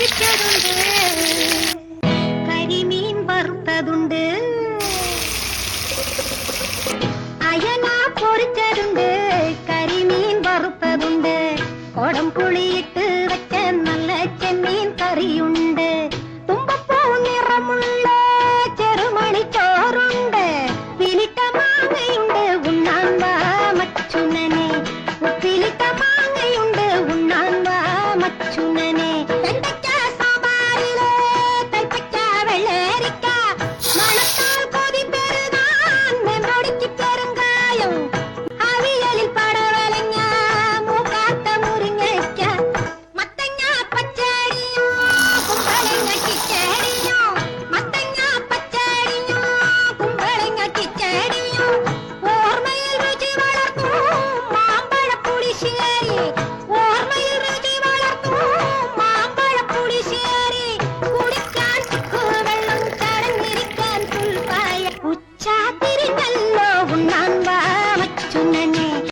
பொறிச்சதுண்டு கரிமீன் வறுத்ததுண்டு அயனா பொறிச்சதுண்டு கரிமீன் வறுத்ததுண்டு குடம் புளியிட்டு வச்ச நல்ல செம்மீன் கறியுண்டு